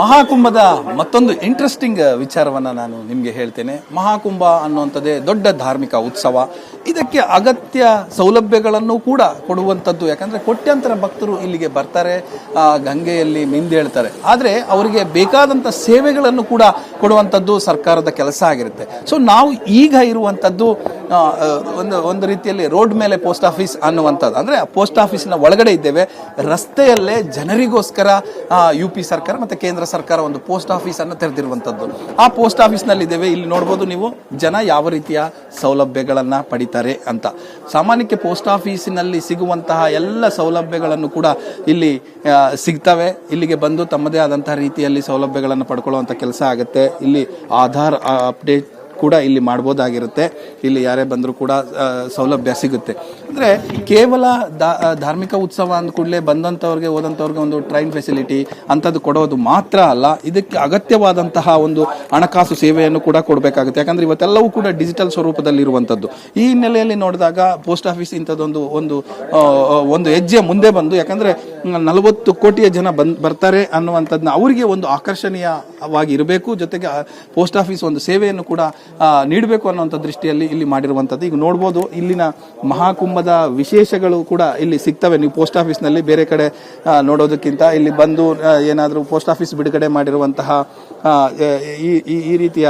ಮಹಾಕುಂಭದ ಮತ್ತೊಂದು ಇಂಟ್ರೆಸ್ಟಿಂಗ್ ವಿಚಾರವನ್ನು ನಾನು ನಿಮಗೆ ಹೇಳ್ತೇನೆ. ಮಹಾಕುಂಭ ಅನ್ನುವಂಥದ್ದೇ ದೊಡ್ಡ ಧಾರ್ಮಿಕ ಉತ್ಸವ. ಇದಕ್ಕೆ ಅಗತ್ಯ ಸೌಲಭ್ಯಗಳನ್ನು ಕೂಡ ಕೊಡುವಂಥದ್ದು. ಯಾಕಂದರೆ ಕೋಟ್ಯಾಂತರ ಭಕ್ತರು ಇಲ್ಲಿಗೆ ಬರ್ತಾರೆ ಗಂಗೆಯಲ್ಲಿ ಮಿಂದೇಳ್ತಾರೆ ಆದರೆ ಅವರಿಗೆ ಬೇಕಾದಂಥ ಸೇವೆಗಳನ್ನು ಕೂಡ ಕೊಡುವಂಥದ್ದು ಸರ್ಕಾರದ ಕೆಲಸ ಆಗಿರುತ್ತೆ. ಸೊ ನಾವು ಈಗ ಇರುವಂಥದ್ದು ಒಂದು ಒಂದು ರೀತಿಯಲ್ಲಿ ರೋಡ್ ಮೇಲೆ ಪೋಸ್ಟ್ ಆಫೀಸ್ ಅನ್ನುವಂಥದ್ದು. ಅಂದರೆ ಪೋಸ್ಟ್ ಆಫೀಸಿನ ಒಳಗಡೆ ಇದ್ದೇವೆ. ರಸ್ತೆಯಲ್ಲೇ ಜನರಿಗೋಸ್ಕರ ಯು ಪಿ ಸರ್ಕಾರ ಮತ್ತು ಕೇಂದ್ರ ಸರ್ಕಾರ ಒಂದು ಪೋಸ್ಟ್ ಆಫೀಸನ್ನು ತೆರೆದಿರುವಂಥದ್ದು. ಆ ಪೋಸ್ಟ್ ಆಫೀಸ್ನಲ್ಲಿದ್ದೇವೆ. ಇಲ್ಲಿ ನೋಡ್ಬೋದು ನೀವು ಜನ ಯಾವ ರೀತಿಯ ಸೌಲಭ್ಯಗಳನ್ನು ಪಡಿತಾರೆ ಅಂತ. ಸಾಮಾನ್ಯಕ್ಕೆ ಪೋಸ್ಟ್ ಆಫೀಸಿನಲ್ಲಿ ಸಿಗುವಂತಹ ಎಲ್ಲ ಸೌಲಭ್ಯಗಳನ್ನು ಕೂಡ ಇಲ್ಲಿ ಸಿಗ್ತವೆ. ಇಲ್ಲಿಗೆ ಬಂದು ತಮ್ಮದೇ ಆದಂತಹ ರೀತಿಯಲ್ಲಿ ಸೌಲಭ್ಯಗಳನ್ನು ಪಡ್ಕೊಳ್ಳುವಂಥ ಕೆಲಸ ಆಗುತ್ತೆ. ಇಲ್ಲಿ ಆಧಾರ್ ಅಪ್ಡೇಟ್ ಕೂಡ ಇಲ್ಲಿ ಮಾಡ್ಬೋದಾಗಿರುತ್ತೆ. ಇಲ್ಲಿ ಯಾರೇ ಬಂದರೂ ಕೂಡ ಸೌಲಭ್ಯ ಸಿಗುತ್ತೆ. ಅಂದರೆ ಕೇವಲ ಧಾರ್ಮಿಕ ಉತ್ಸವ ಅಂದ ಕೂಡಲೇ ಬಂದಂಥವ್ರಿಗೆ ಹೋದಂಥವ್ರಿಗೆ ಒಂದು ಟ್ರೈನ್ ಫೆಸಿಲಿಟಿ ಅಂಥದ್ದು ಕೊಡೋದು ಮಾತ್ರ ಅಲ್ಲ, ಇದಕ್ಕೆ ಅಗತ್ಯವಾದಂತಹ ಒಂದು ಹಣಕಾಸು ಸೇವೆಯನ್ನು ಕೂಡ ಕೊಡಬೇಕಾಗುತ್ತೆ. ಯಾಕಂದರೆ ಇವತ್ತೆಲ್ಲವೂ ಕೂಡ ಡಿಜಿಟಲ್ ಸ್ವರೂಪದಲ್ಲಿ ಇರುವಂಥದ್ದು ಈ ಹಿನ್ನೆಲೆಯಲ್ಲಿ ನೋಡಿದಾಗ ಪೋಸ್ಟ್ ಆಫೀಸ್ ಇಂಥದ್ದೊಂದು ಒಂದು ಒಂದು ಹೆಜ್ಜೆ ಮುಂದೆ ಬಂದು, ಯಾಕಂದ್ರೆ ನಲವತ್ತು ಕೋಟಿಯ ಜನ ಬಂದ್ ಬರ್ತಾರೆ ಅನ್ನುವಂಥದ್ದನ್ನ ಅವರಿಗೆ ಒಂದು ಆಕರ್ಷಣೀಯವಾಗಿ ಇರಬೇಕು ಜೊತೆಗೆ ಪೋಸ್ಟ್ ಆಫೀಸ್ ಒಂದು ಸೇವೆಯನ್ನು ಕೂಡ ನೀಡಬೇಕು ಅನ್ನುವಂಥ ದೃಷ್ಟಿಯಲ್ಲಿ ಇಲ್ಲಿ ಮಾಡಿರುವಂಥದ್ದು. ಈಗ ನೋಡ್ಬೋದು, ಇಲ್ಲಿನ ಮಹಾಕುಂಭದ ವಿಶೇಷಗಳು ಕೂಡ ಇಲ್ಲಿ ಸಿಗ್ತವೆ. ನೀವು ಪೋಸ್ಟ್ ಆಫೀಸ್ನಲ್ಲಿ ಬೇರೆ ಕಡೆ ನೋಡೋದಕ್ಕಿಂತ ಇಲ್ಲಿ ಬಂದು ಏನಾದರೂ ಪೋಸ್ಟ್ ಆಫೀಸ್ ಬಿಡುಗಡೆ ಮಾಡಿರುವಂತಹ ಈ, ಈ- ರೀತಿಯ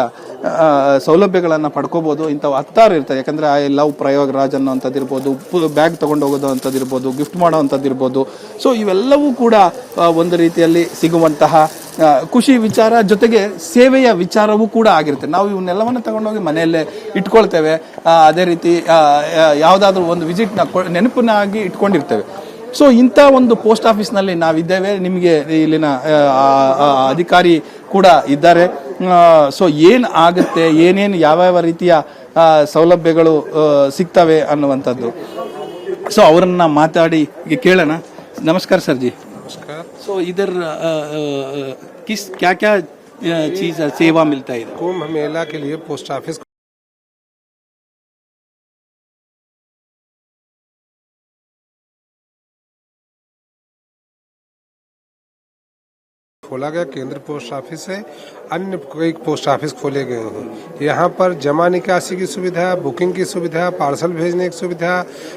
ಸೌಲಭ್ಯಗಳನ್ನು ಪಡ್ಕೋಬೋದು. ಇಂಥವು ಹತ್ತಾರು ಇರ್ತವೆ. ಯಾಕಂದ್ರೆ, ಆ ಲವ್ ಪ್ರಯೋಗರಾಜ್ ಅನ್ನೋಂಥದ್ದು ಇರ್ಬೋದು ಬ್ಯಾಗ್ ತೊಗೊಂಡು ಹೋಗೋದು ಅಂಥದ್ದು ಇರ್ಬೋದು ಗಿಫ್ಟ್ ಮಾಡೋ ಅಂಥದ್ದು ಇರ್ಬೋದು ಸೊ ಇವೆಲ್ಲವೂ ಕೂಡ ಒಂದು ರೀತಿಯಲ್ಲಿ ಸಿಗುವಂತಹ ಖುಷಿ ವಿಚಾರ ಜೊತೆಗೆ ಸೇವೆಯ ವಿಚಾರವೂ ಕೂಡ ಆಗಿರುತ್ತೆ. ನಾವು ಇವನ್ನೆಲ್ಲವನ್ನು ತಗೊಂಡೋಗಿ ಮನೆಯಲ್ಲೇ ಇಟ್ಕೊಳ್ತೇವೆ. ಅದೇ ರೀತಿ ಯಾವುದಾದ್ರೂ ಒಂದು ವಿಸಿಟ್ನ ನೆನಪನ್ನಾಗಿ ಇಟ್ಕೊಂಡಿರ್ತೇವೆ. ಸೊ, ಇಂಥ ಒಂದು ಪೋಸ್ಟ್ ಆಫೀಸ್ನಲ್ಲಿ ನಾವಿದ್ದೇವೆ. ನಿಮಗೆ ಇಲ್ಲಿನ ಅಧಿಕಾರಿ ಕೂಡ ಇದ್ದಾರೆ. ಸೊ, ಏನು ಆಗುತ್ತೆ, ಏನೇನು ಯಾವ್ಯಾವ ರೀತಿಯ ಸೌಲಭ್ಯಗಳು ಸಿಗ್ತವೆ ಅನ್ನುವಂಥದ್ದು. ಸೊ, ಅವರನ್ನು ಮಾತಾಡಿ ಕೇಳೋಣ. नमस्कार सर जी। नमस्कार। सो इधर किस क्या क्या चीज़ सेवा मिलता है कुंभ मेला के लिए पोस्ट ऑफ़िस खोला गया केंद्र पोस्ट ऑफ़िस है। अन्य कई पोस्ट ऑफ़िस खोले गए हैं। यहाँ पर जमा निकासी की सुविधा बुकिंग की सुविधा पार्सल भेजने की सुविधा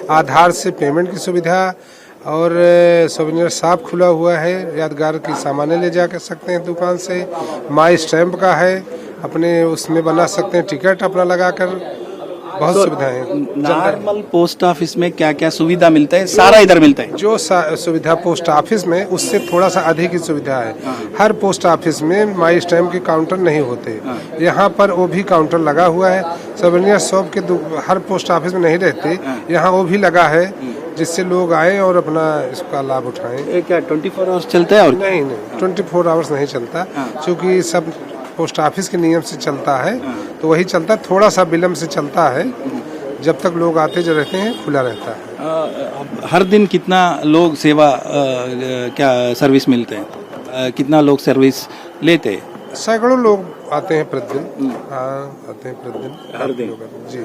आधार से पेमेंट की सुविधा और सोवेनियर शॉप खुला हुआ है। यादगार की सामानें ले जा सकते हैं दुकान से। माई स्टैम्प का है। अपने उसमें बना सकते हैं टिकट अपना लगाकर। बहुत तो सुविधाएँ हैं। नॉर्मल पोस्ट ऑफ़िस में क्या क्या सुविधा मिलता है? सारा इधर मिलता है? जो सुविधा पोस्ट ऑफ़िस में उससे थोड़ा सा अधिक ही सुविधा है। हर पोस्ट ऑफ़िस में माई स्टैम्प के काउंटर नहीं होते। यहाँ पर वो भी काउंटर लगा हुआ है। सवेनियर शॉप के हर पोस्ट ऑफ़िस में नहीं रहते। यहाँ वो भी लगा है। जिससे लोग आए और अपना इसका लाभ उठाएँ। क्या ट्वेंटी फोर आवर्स चलता है और नहीं नहीं ट्वेंटी फोर आवर्स नहीं चलता। क्योंकि सब पोस्ट ऑफ़िस के नियम से चलता है तो वही चलता है थोड़ा सा विलम्ब से चलता है। जब तक लोग आते जो रहते हैं खुला रहता है। हर दिन कितना लोग सेवा क्या सर्विस मिलते हैं? कितना लोग सर्विस लेते हैं? सैकड़ों लोग आते हैं प्रतिदिन। हाँ आते हैं प्रतिदिन। हर दिन? जी।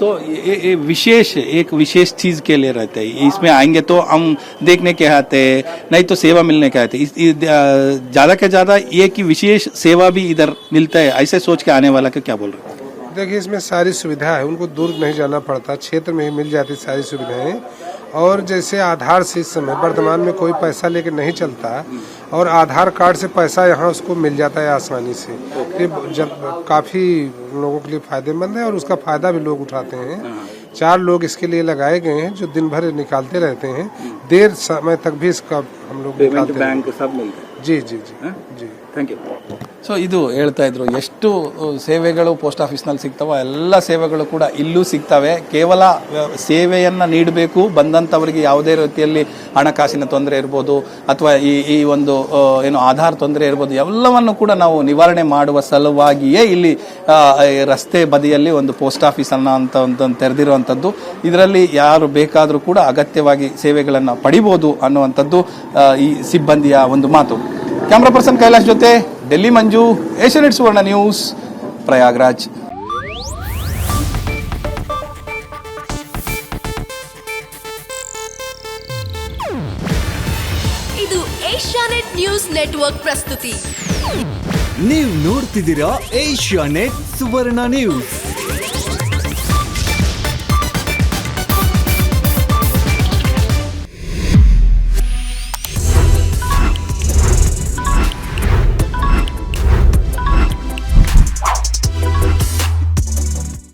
तो ये, ये विशेष एक विशेष चीज़ के लिए रहते हैं। इसमें आएँगे तो हम देखने के आते हैं नहीं तो सेवा मिलने के आते ज़्यादा के ज़्यादा ये की विशेष सेवा भी इधर मिलता है ऐसे सोच के आने वाला का क्या बोल रहे देखिए इसमें सारी सुविधा है उनको दूर नहीं जाना पड़ता क्षेत्र में ही मिल जाती सारी सुविधाएँ। और जैसे आधार से इस समय वर्तमान में कोई पैसा लेके नहीं चलता और आधार कार्ड से पैसा यहाँ उसको मिल जाता है आसानी से। ये काफ़ी लोगों के लिए फ़ायदेमंद है और उसका फ़ायदा भी लोग उठाते हैं। चार लोग इसके लिए लगाए गए हैं जो दिन भर निकालते रहते हैं। देर समय तक भी इसका हम लोग निकालते हैं सब मिलता है जी जी जी जी ಥ್ಯಾಂಕ್ ಯು ಸೊ ಇದು ಹೇಳ್ತಾ ಇದ್ರು ಎಷ್ಟು ಅ, ಸೇವೆಗಳು ಪೋಸ್ಟ್ ಆಫೀಸ್ನಲ್ಲಿ ಸಿಗ್ತಾವೋ ಎಲ್ಲ ಸೇವೆಗಳು ಕೂಡ ಇಲ್ಲೂ ಸಿಗ್ತವೆ ಕೇವಲ ಅ, ಸೇವೆಯನ್ನ ನೀಡಬೇಕು ಬಂದಂಥವರಿಗೆ ಯಾವುದೇ ರೀತಿಯಲ್ಲಿ ಹಣಕಾಸಿನ ತೊಂದರೆ ಇರ್ಬೋದು ಅಥವಾ ಈ ಈ ಒಂದು ಅ, ಏನು ಆಧಾರ್ ತೊಂದರೆ ಇರ್ಬೋದು ಎಲ್ಲವನ್ನು ಕೂಡ ನಾವು ನಿವಾರಣೆ ಮಾಡುವ ಸಲುವಾಗಿಯೇ ಇಲ್ಲಿ ಆ, ಈ ರಸ್ತೆ ಬದಿಯಲ್ಲಿ ಒಂದು ಪೋಸ್ಟ್ ಆಫೀಸ್ ಅನ್ನೋ ಅಂತ ಒಂದು ತೆರೆದಿರುವಂಥದ್ದು ಇದರಲ್ಲಿ ಯಾರು ಬೇಕಾದರೂ ಕೂಡ ಅಗತ್ಯವಾಗಿ ಸೇವೆಗಳನ್ನು ಪಡಿಬೋದು ಅನ್ನುವಂಥದ್ದು ಆ, ಈ ಸಿಬ್ಬಂದಿಯ ಒಂದು ಮಾತು. ಕ್ಯಾಮ್ರಾ ಪರ್ಸನ್ ಕೈಲಾಶ್ ಜೊತೆ ಡೆಲ್ಲಿ ಮಂಜು ಏಷ್ಯಾನೆಟ್ ಸುವರ್ಣ ನ್ಯೂಸ್ ಪ್ರಯಾಗ್ರಾಜ್. ಇದು ಏಷ್ಯಾನೆಟ್ ನ್ಯೂಸ್ ನೆಟ್ವರ್ಕ್ ಪ್ರಸ್ತುತಿ. ನೀವು ನೋಡ್ತಿದ್ದೀರಾ ಏಷ್ಯಾ ನೆಟ್ ಸುವರ್ಣ ನ್ಯೂಸ್.